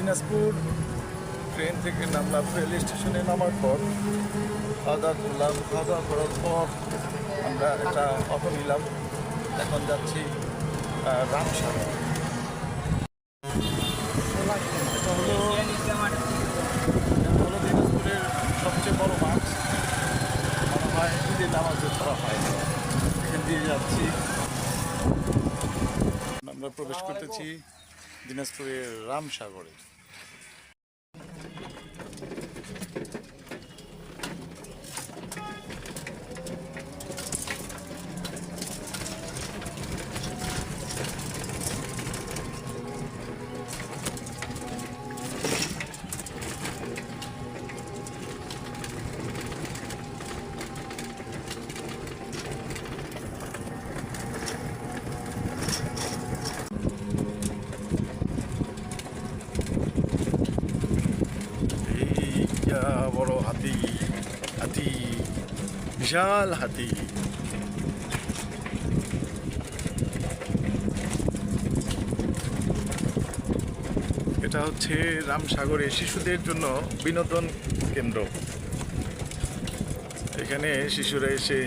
Dinajpur train থেকে নামলাম rail স্টেশনে নামার পর খাওয়া করলাম খাওয়া দাওয়া করার পর আমরা একটা অটো নিলাম। এখন যাচ্ছি রামসাগর। দিনাজপুরের সবচেয়ে বড় মাছ ধরা হয়। যাচ্ছি। আমরা প্রবেশ করতেছি দিনাজপুরের রামসাগরে। বড় হাতি হাতি, বিশাল হাতি। এটা হচ্ছে রামসাগরে শিশুদের জন্য বিনোদন কেন্দ্র। এখানে শিশুরা এসে,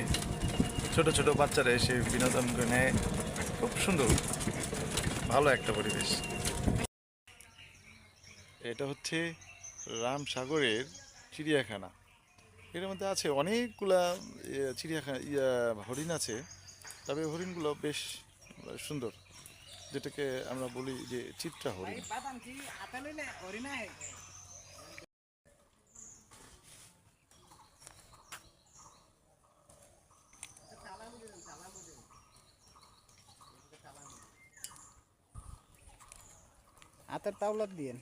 ছোট ছোট বাচ্চারা এসে বিনোদন নেয়। খুব সুন্দর, ভালো একটা পরিবেশ। এটা হচ্ছে রামসাগরের চিড়িয়াখানা। এর মধ্যে আছে অনেকগুলা চিড়িয়াখানা, ইয়া, হরিণ আছে, তবে হরিণগুলো বেশ সুন্দর, যেটাকে আমরা বলি যে চিত্রা হরিণ। হাতের তাওলাত দিয়েন।